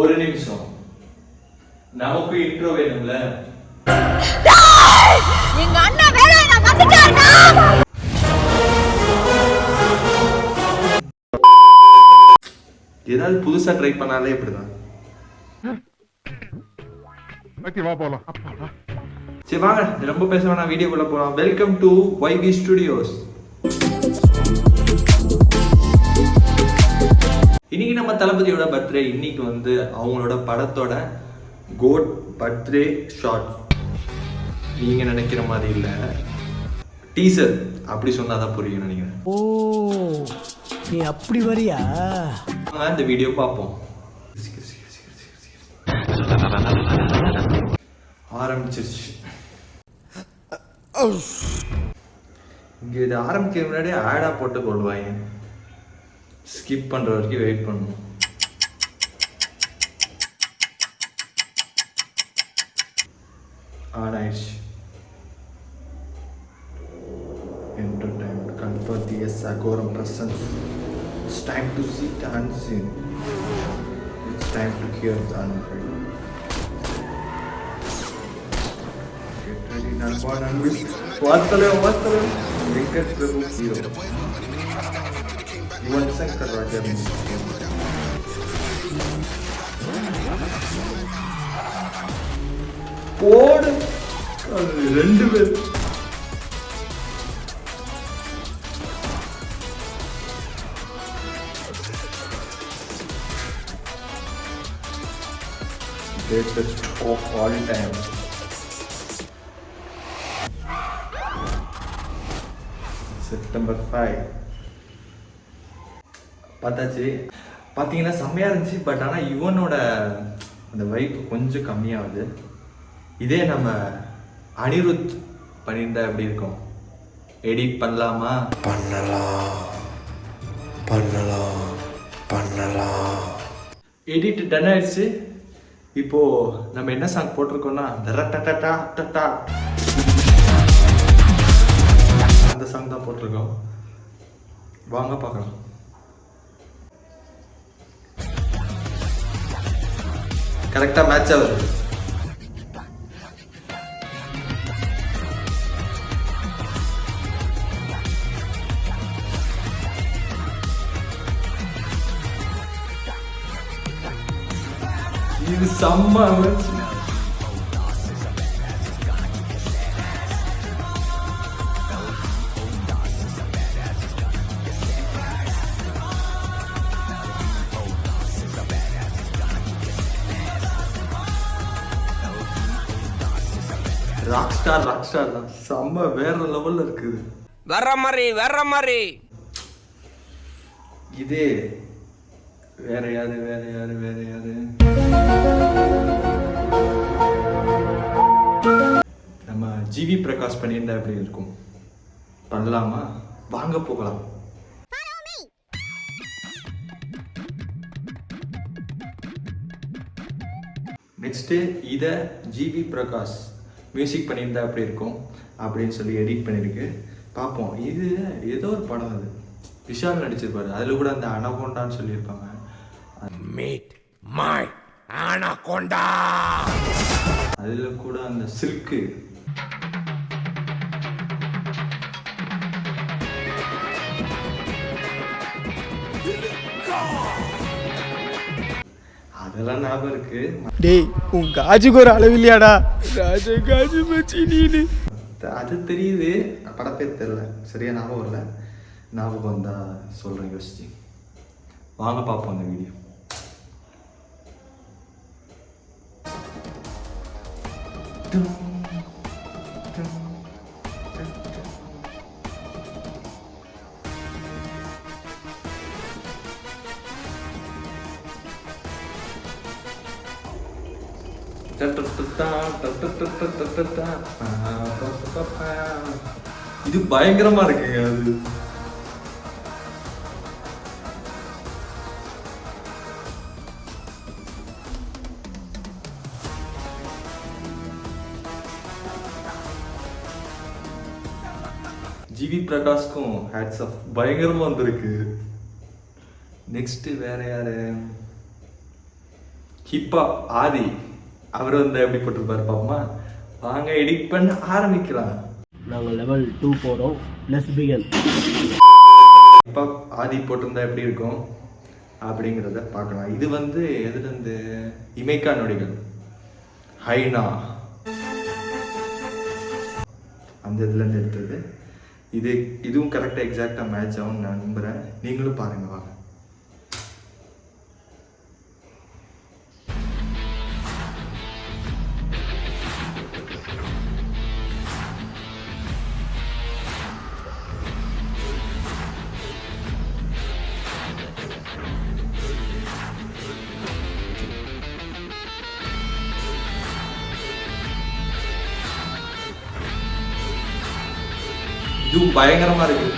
ஒரு நிமிஷம். நமக்கு இன்ட்ரோ வேணும்ல? எங்க அண்ணன் வேலை நான் வந்துட்டாருடா! ஏதாவது புதுசா ட்ரை பண்ணாலே இப்படிதான். ஓகே வா போலாம். சரி வாங்க. ரொம்ப பேச வேணாம் வீடியோக்குள்ள போலாம். வெல்கம் டு YB ஸ்டுடியோஸ் இன்னைக்கு நம்ம தளபதியோட பர்த்டே இன்னைக்கு வந்து அவங்களோட படத்தோட கோட் பர்த்டே ஷார்ட் நீங்க நினைக்கிற மாதிரி இல்ல. டீசர் அப்படி சொன்னாதான் புரியும் நினைக்கிறேன். ஓ நீ அப்படி வரியா? இந்த வீடியோ பார்ப்போம். ஆரம்பிச்சிருச்சு. இங்க இது ஆரம்பிக்க முன்னாடி ஆடா போட்டு கொள்வாங்க ஸ்கிப் பண்ணுற வரைக்கும் வெயிட் பண்ணணும் ஆன் ஆயிடுச்சு entertainment confer திஎஸ் Aghoram presents it's time to see dance in it's time to hear தான் Get ready, Nalbon and Miss. What's the level? What's the level? Wickets, the hero. One सेक करवा दिया code ரெண்டு பேர் greatest of all time. September 5. பார்த்தாச்சு. பார்த்தீங்கன்னா செம்மையாக இருந்துச்சு. But ஆனால் இவனோட அந்த வைப் கொஞ்சம் கம்மியாகுது. இதே நம்ம அனிருத் பண்ணியிருந்தா எப்படி இருக்கும்? எடிட் பண்ணலாமா? பண்ணலாம். பண்ணலாம். பண்ணலாம். எடிட் டன் ஆயிடுச்சு. இப்போ நம்ம என்ன சாங் போட்டிருக்கோம்னா ரட்டட்டா டட்டா அந்த சாங் தான் போட்டிருக்கோம். வாங்க பார்க்கலாம். கரெக்டாக மேட்ச் ஆகுது இது செம்ம ஸ்டார் ராக் ஸ்டார் தான் செம்ம வேற லெவல்ல இருக்குது. வர்ற மாதிரி வர்ற மாதிரி. இதே வேற யாரு வேற யாரு வேற யாரு? நம்ம ஜிவி பிரகாஷ் பண்ணியிருந்தா எப்படி இருக்கும்? பண்ணலாமா? வாங்க போகலாம். நெக்ஸ்ட்டு இதை ஜிவி பிரகாஷ் மியூசிக் பண்ணியிருந்தா எப்படி இருக்கும்? அப்படின்னு சொல்லி எடிட் பண்ணியிருக்கு. பார்ப்போம். இது ஏதோ ஒரு படம் அது. விஷால் நடிச்சிருப்பாரு அதில் கூட அந்த அனகொண்டான்னு சொல்லியிருப்பாங்க. மீட் மை ஆனாகோண்டா அதில் கூட அந்த சில்க்கு. அதெல்லாம் ஞாபகம் இருக்கு. டேய் உன் காஜுக்கு ஒரு அளவில்லையாடா ராஜ காஜு மச்சி நீனு. அது தெரியுது. படப்பேர் தெரியல. சரியா ஞாபகம் இல்லை ஞாபகம் வந்தா சொல்கிறேன் யோசிச்சு. வாங்க பார்ப்போம் அந்த வீடியோ இது பயங்கரமா இருக்குங்க அது ஜிவி பிரகாஷ்க்கும் ஹேட்ஸ் ஆஃப் பயங்கரமா வந்திருக்கு நெக்ஸ்ட் வேற யாரு ஹிப்பா ஆதி அவர் வந்து எப்படி போட்டிருப்பாரு பாப்போமா? வாங்க எடிட் பண்ண ஆரம்பிக்கலாம். நாங்கள் லெவல் டூ போகிறோம் லெஸ் பிகன் ஹிப்ஹாப் ஆதி போட்டிருந்தா எப்படி இருக்கும்? அப்படிங்கிறத பார்க்கலாம். இது வந்து எதுலேருந்து இமைக்கா நொடிகள். ஹைனா. அந்த இதுலேருந்து எடுத்தது. இது இதுவும் கரெக்டாக எக்ஸாக்டாக மேட்ச் ஆகும்னு நான் நம்புகிறேன் நீங்களும் பாருங்க வாங்க. இதுவும் பயங்கரமா இருக்கு.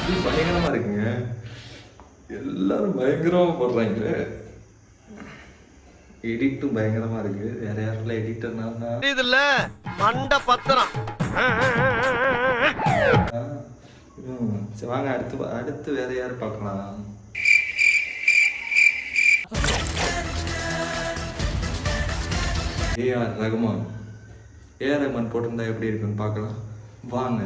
இது பயங்கரமா இருக்குங்க. எல்லாரும் பயங்கரமா போடுறாங்க. எடிட்டும் பயங்கரமா இருக்கு. வேற யாருல எடிட்டர்னா இதுல மண்ட பத்திரம் சரி வாங்க அடுத்து அடுத்து வேற யார் பார்க்கலாம்? ஏஆர் ரகுமான். ஏஆர் ரகுமான் போட்டிருந்தா எப்படி இருக்குன்னு பார்க்கலாம். வாங்க.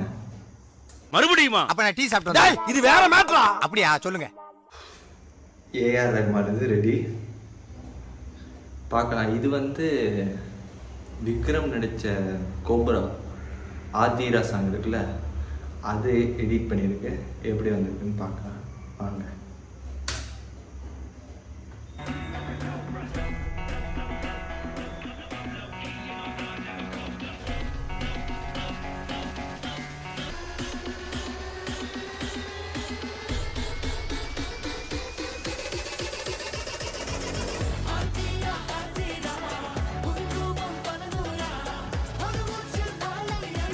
மறுபடியுமா? அப்ப நான் டீ சாப்பிட்டு இது வேற மேட்ரா? அப்படியா சொல்லுங்க. ஏஆர் ரகுமான் இது ரெடி பார்க்கலாம். இது வந்து விக்ரம் நடித்த கோப்ரா ஆதிரா சாங் இருக்குல்ல? அது எடிட் பண்ணியிருக்கு எப்படி வந்திருக்குன்னு பார்க்கலாம். வாங்க.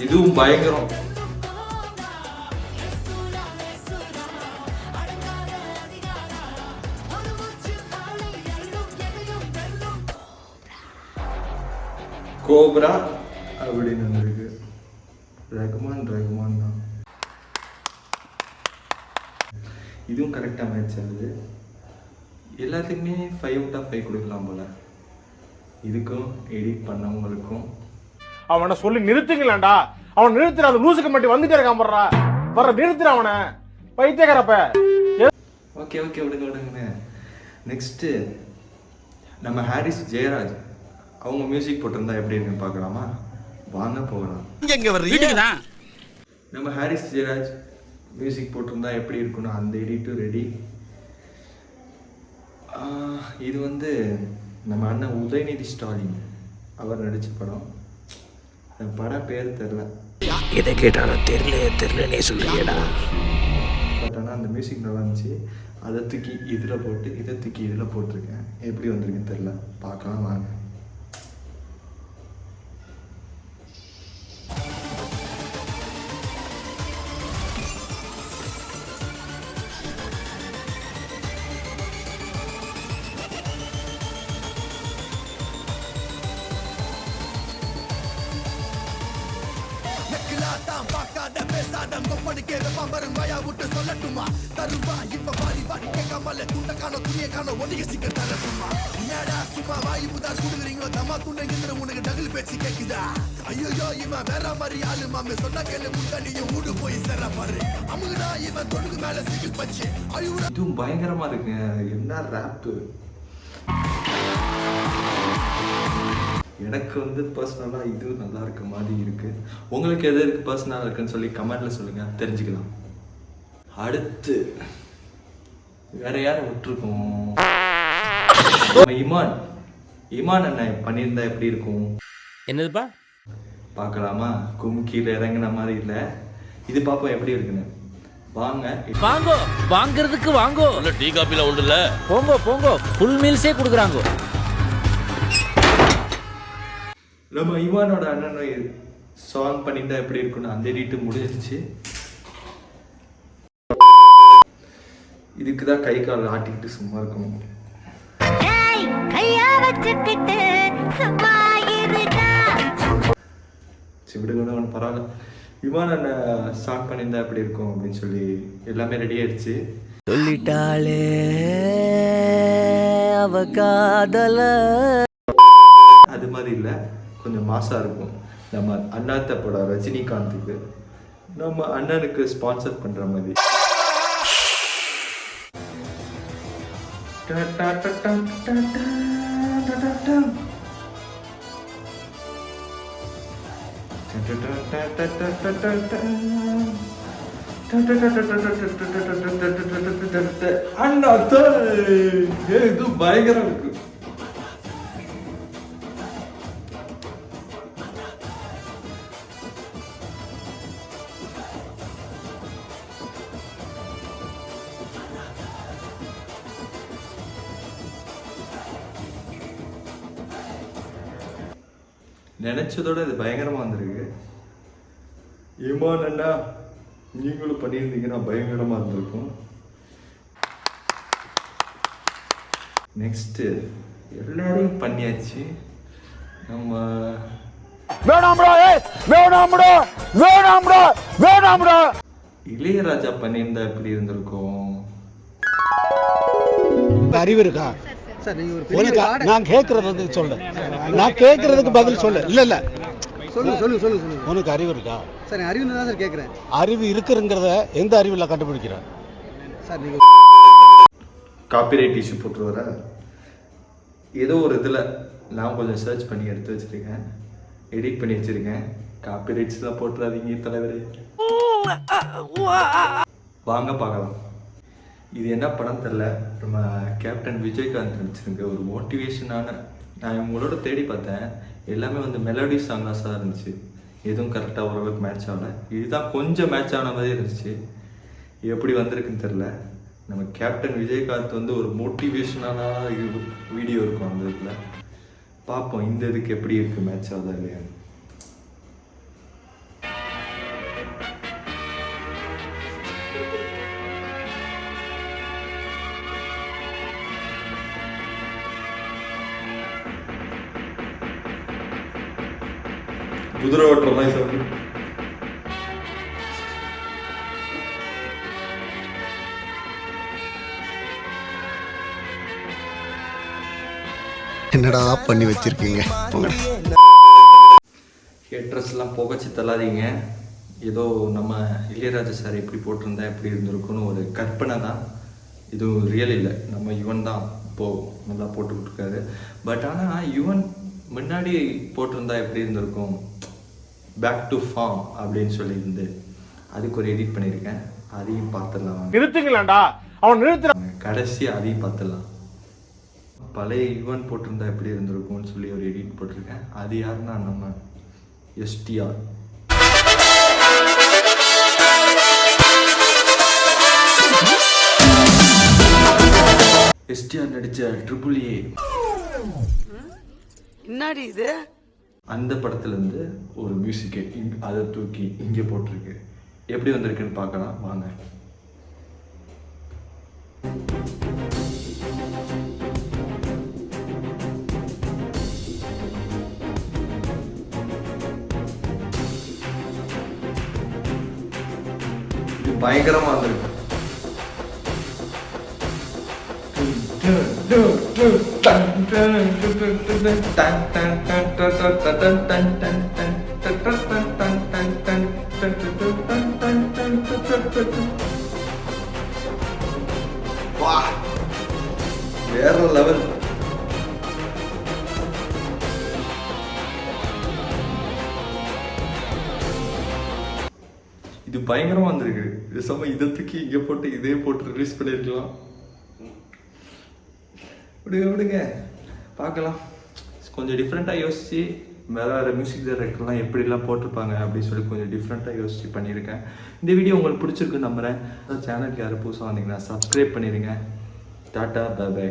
இதுவும் பயங்கரம். கோப்ரா அப்படின்னு வந்திருக்கு ரகுமான் ரகுமான் தான். இதுவும் கரெக்டாக மேட்ச் ஆகுது. எல்லாத்துக்குமே ஃபைவ் அவுட் ஆஃப் ஃபைவ் கொடுக்கலாம் போல. இதுக்கும் எடிட் பண்ணவங்களுக்கும். அவனை சொல்லி நிறுத்துங்களேன்டா. அவன் நிறுத்துற அந்த லூசுக்கு மட்டும் வந்துட்டே இருக்கான் போடுறா. வர நிறுத்துற அவனை. பைத்தியக்காரப்ப. ஓகே ஓகே விடுங்க விடுங்கண்ணே. நெக்ஸ்ட்டு நம்ம ஹாரிஸ் ஜெயராஜ். அவங்க மியூசிக் போட்டிருந்தா எப்படி இருக்குன்னு பார்க்கலாமா? வாங்க போகலாம். எங்க வர்றீங்க? நம்ம ஹாரிஸ் ஜெயராஜ் மியூசிக் போட்டிருந்தா எப்படி இருக்குன்னு அந்த எடிட்டும் ரெடி இது வந்து நம்ம அண்ணன் உதயநிதி ஸ்டாலின் அவர் நடித்த படம். அந்த படம் பேர் தெரில எதை கேட்டாலும் தெரியல தெரியலனே சொல்றியடா. பட் ஆனால் அந்த மியூசிக் நல்லா இருந்துச்சு. அதை தூக்கி இதில் போட்டு இதை தூக்கி இதில் போட்டிருக்கேன். எப்படி வந்திருக்குன்னு தெரில பார்க்கலாம் வாங்க. இல்ல துண்ட காணோ துணிய காணோ ஒட்டிய சிக்க தர சும்மா என்னடா சும்மா வாய் புதா குடுக்குறீங்களோ தம்மா துண்டை நின்று உனக்கு டகுல் பேச்சு கேட்குதா ஐயோ இவன் வேற மாதிரி ஆளு மாமே சொன்ன கேளு முன்னாடியும் மூடு போய் சேர பாரு அமுகுடா இவன் தொடுக்கு மேல சிக்கிள் பச்சு அழுவுடா இதுவும் பயங்கரமா இருக்கு என்ன ரேப்பு எனக்கு வந்து பர்சனலாக இது நல்லா இருக்க மாதிரி இருக்குது உங்களுக்கு எது இருக்குது பர்சனலாக இருக்குன்னு சொல்லி கமெண்டில் சொல்லுங்கள் தெரிஞ்சுக்கலாம். அடுத்து. வேற யாரை விட்டுருக்கோம்? நம்ம இமான். இமான் அண்ணன் பண்ணியிருந்தா எப்படி இருக்கும்? என்னதுப்பா? பார்க்கலாமா? கும்கியில் இறங்குன மாதிரி இல்லை. இது பார்ப்போம் எப்படி இருக்குன்னு? வாங்க. வாங்கோ வாங்குறதுக்கு வாங்கோ. இல்ல டீ காப்பில உண்டு இல்ல போங்கோ. போங்கோ ஃபுல் மீல்ஸே கொடுக்குறாங்கோ. நம்ம இவானோட அண்ணன் சாங் பண்ணிட்டா எப்படி இருக்குன்னு அந்த எடிட்டு முடிஞ்சிருச்சு. இதுக்கு தான் கை கால் ஆட்டிக்கிட்டு சும்மா இருக்கணும். சும்மா இருக்கா பரவாயில்ல. விமான ஸ்டார்ட் பண்ணியிருந்தா எப்படி இருக்கும் அப்படின்னு சொல்லி எல்லாமே ரெடி ஆயிடுச்சு. சொல்லிட்டாளே அவ காதல. அது மாதிரி இல்லை கொஞ்சம் மாசா இருக்கும். நம்ம அண்ணாத்த படம் ரஜினிகாந்துக்கு நம்ம அண்ணனுக்கு ஸ்பான்சர் பண்ற மாதிரி. ಅಣ್ಣ ಅದು ಭಯಂಕರ ಬೇಕು நினைச்சதோட இது பயங்கரமா வந்திருக்கு. இமான் அண்ணா நீங்களும் பண்ணியிருந்தீங்கன்னா பயங்கரமா இருந்திருக்கும். நெக்ஸ்ட் எல்லாரையும் பண்ணியாச்சு. நம்ம வேணாம்டா வேணாம்டா வேணாம்டா வேணாம்டா. இளையராஜா பண்ணியிருந்தா எப்படி இருந்திருக்கும்? அறிவு இருக்கா? உனக்கு நான் கேட்கறது சொல்றேன். நான் கேட்கறதுக்கு பதில் சொல்லு. இல்ல இல்ல. சொல்லுங்க சொல்லுங்க சொல்லுங்க சொல்லுங்க உனக்கு அறிவு இருக்கா? சார் அறிவு தான் சார் கேட்குறேன் அறிவு இருக்குங்கிறத எந்த அறிவுல கண்டுபிடிக்கிற? சார் நீங்க காப்பிரைட் இஷ்யூ போட்டு வர ஏதோ ஒரு இதில் நான் கொஞ்சம் சர்ச் பண்ணி எடுத்து வச்சிருக்கேன். எடிட் பண்ணி வச்சிருக்கேன். காப்பிரைட்ஸ்லாம் போட்டுறாதீங்க தலைவரே. வாங்க பார்க்கலாம். இது என்ன படம் தெரில நம்ம கேப்டன் விஜயகாந்த் நடிச்சிருங்க ஒரு மோட்டிவேஷனான நான் இவங்களோட தேடி பார்த்தேன். எல்லாமே வந்து மெலடி சாங்காஸாக இருந்துச்சு. எதுவும் கரெக்டாக ஓரளவுக்கு மேட்ச் ஆகலை. இதுதான் கொஞ்சம் மேட்ச் ஆன மாதிரி இருந்துச்சு. எப்படி வந்திருக்குன்னு தெரில நம்ம கேப்டன் விஜயகாந்த் வந்து ஒரு மோட்டிவேஷனான வீடியோ இருக்கும் அந்த இதில். பார்ப்போம் இந்த இதுக்கு எப்படி இருக்குது மேட்ச் ஆகுதா இல்லையான்னு. குதிரை ஓட்டுற மாதிரி சொல்லு. என்னடா பண்ணி வச்சிருக்கீங்க? ஹேட்ரஸ்லாம் புகச்சு தள்ளாதீங்க. ஏதோ நம்ம இளையராஜா சார் எப்படி போட்டிருந்தா எப்படி இருந்திருக்குன்னு ஒரு கற்பனை தான். இது ரியல் இல்லை. நம்ம யுவன் தான் இப்போது நல்லா போட்டுக்கிட்டு இருக்காரு. பட் ஆனால் யுவன் முன்னாடி போட்டிருந்தா எப்படி இருந்திருக்கும்? பேக் டு ஃபார்ம் அப்படின்னு சொல்லியிருந்து அதுக்கு ஒரு எடிட் பண்ணியிருக்கேன். அதையும் பார்த்துடலாம் வாங்க. நிறுத்துங்களேன்டா. அவன் நிறுத்துற. கடைசி அதையும் பார்த்துடலாம். பழைய யுவன் போட்டிருந்தா எப்படி இருந்திருக்கும்னு சொல்லி ஒரு எடிட் போட்டிருக்கேன். அது யாருன்னா நம்ம எஸ்டிஆர் எஸ்டிஆர் நடித்த ட்ரிபிள் ஏ என்னடி இது? அந்த படத்துலேருந்து ஒரு மியூசிக்கை இங் அதை தூக்கி இங்கே போட்டிருக்கு. எப்படி வந்திருக்குன்னு பார்க்கலாம் வாங்க. இது பயங்கரமாக வந்திருக்கு. வேற லெவல் இது பயங்கரமா வந்திருக்கு. இது சம இதை தூக்கி இங்க போட்டு இதே போட்டு ரிலீஸ் பண்ணிருக்கலாம் விடுங்க விடுங்க. பார்க்கலாம். கொஞ்சம் டிஃப்ரெண்ட்டாக யோசிச்சு வேறு வேறு மியூசிக் டைரக்டர்லாம் எப்படிலாம் போட்டிருப்பாங்க அப்படின்னு சொல்லி கொஞ்சம் டிஃப்ரெண்ட்டாக யோசிச்சு பண்ணியிருக்கேன். இந்த வீடியோ உங்களுக்கு பிடிச்சிருக்கு நம்புகிறேன் சேனலுக்கு யாரும் புதுசாக வந்தீங்கன்னா சப்ஸ்கிரைப் பண்ணிடுங்க டாட்டா பை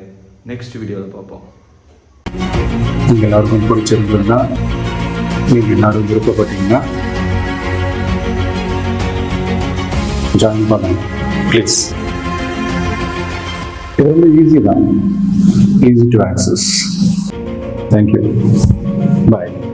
நெக்ஸ்ட் வீடியோவில் பார்ப்போம். எல்லாருக்கும் பிடிச்சிருந்ததுன்னா நீங்கள் எல்லாரும் விருப்பப்பட்டீங்கன்னா ஜாயின் பண்ணுங்க ப்ளீஸ் இது வந்து ஈஸி தான். easy to access. Thank you. Bye.